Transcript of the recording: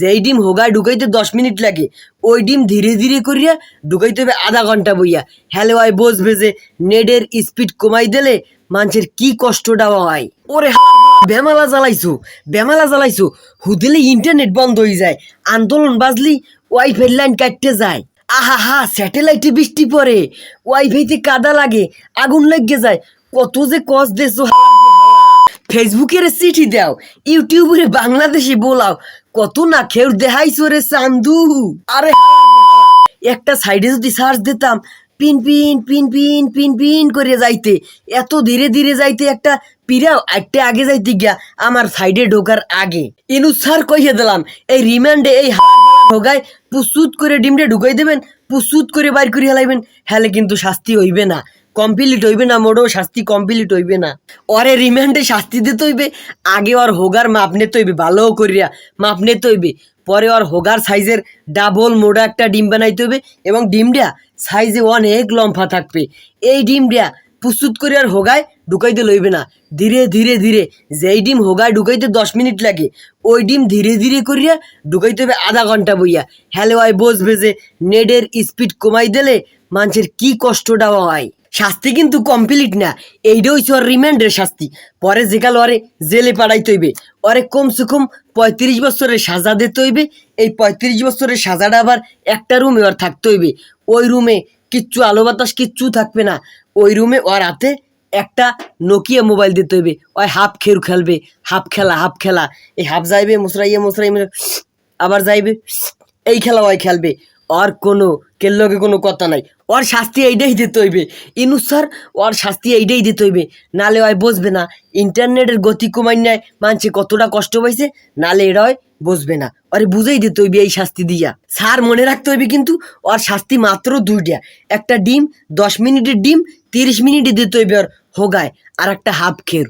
যেই ডিম হোগায় ঢুকাইতে দশ মিনিট লাগে, ওই ডিম ধীরে ধীরে করিয়া ঢুকাইতে হবে আধা ঘণ্টা বইয়া। হ্যালো হয় বসবে যে নেটের স্পিড কমাই দিলে মানুষের কি কষ্টটা হয়। ওরে বেমালা জ্বালাইছো বেমালা জ্বালাইছো। হুদিলে ইন্টারনেট বন্ধ হয়ে যায়, আন্দোলন বাজলি ওয়াইফাই লাইন কাটতে যায়। আহা হা স্যাটেলাইটে বৃষ্টি পড়ে ওয়াইফাইতে কাদা লাগে, আগুন লেগে যায়। কত যে কস দেছো ফেসবুকের চিঠি দাও, ইউটিউবের বাংলাদেশি বলাও, কত না খেউ দেখাইছো রে চান্দু। আরে একটা সাইডে যদি সার্চ দিতাম, pin pin pin pin pin pin করে যাইতে, এত ধীরে ধীরে যাইতে একটা পিরাও একটা আগে যাইতে গিয়া আমার সাইডে ঢোকার আগে। ইনু স্যার কইয়ে দিলাম, এই রিমান্ডে এই ঢোকায়, পুসুত করে ডিমটা ঢুকাই দেবেন, পুসুত করে বাইর করে হেলাইবেন হেলে কিন্তু শাস্তি হইবে না। কমপ্লিট হইবে না মোটেও শাস্তি কমপ্লিট হইবে না। ওরে রিমান্ডে শাস্তি দিতে হইবে, আগে ওর হোগার মাপ নিতে হইবে ভালো করিয়া মাপ নিতে হইবে। পরে ওর হোগার সাইজের ডাবল মোড়া একটা ডিম বানাইতে হইবে, এবং ডিমটা সাইজে অনেক লম্ফা থাকবে। এই ডিমটা প্রস্তুত করে আর হোগায় ঢুকাইতে লইবে না। ধীরে ধীরে ধীরে, যেই ডিম হোগায় ঢুকাইতে দশ মিনিট লাগে, ওই ডিম ধীরে ধীরে করিয়া ঢুকাইতে হবে আধা ঘণ্টা বইয়া। হ্যালো হয় বসবে যে নেডের স্পিড কমাই দিলে মানুষের কি কষ্টটা হয়। শাস্তি কিন্তু কমপ্লিট না। এইটা হইছে ওর রিমান্ডের শাস্তি। পরে যেকাল ওরে জেলে পাঠাইতে হইবে, ওরে কমসে কম পঁয়ত্রিশ বছরের সাজা দিতে হইবে। এই পঁয়ত্রিশ বছরের সাজাটা আবার একটা রুমে ওর থাকতে হইবে। ওই রুমে কিচ্ছু আলো বাতাস কিচ্ছু থাকবে না। ওই রুমে ওর হাতে একটা নোকিয়া মোবাইল দিতে হইবে। ওই হাফ খের খেলবে, হাফ খেলা হাফ খেলা। এই হাফ যাইবে, মুসরাইয়া মুসরাই আবার যাইবে, এই খেলা ওই খেলবে। ওর কোনো কেল্লকে কোনো কথা নাই। ওর শাস্তি এইটাই দিতে হইবে। ইনুস স্যার, ওর শাস্তি এইটাই দিতে হইবে। নালে ওই বসবে না, ইন্টারনেটের গতি কমাই নেয় মানছে কতটা কষ্ট পাইছে, নালে এরা হয় বসবে না। আরে বুঝেই দিতে হইবে এই শাস্তি দিয়া। স্যার মনে রাখতে হইবে কিন্তু, ওর শাস্তি মাত্র দুইটা। একটা ডিম, দশ মিনিটের ডিম, তিরিশ মিনিটে দিতে হইবে ওর হোগায় আর একটা হাফ খের।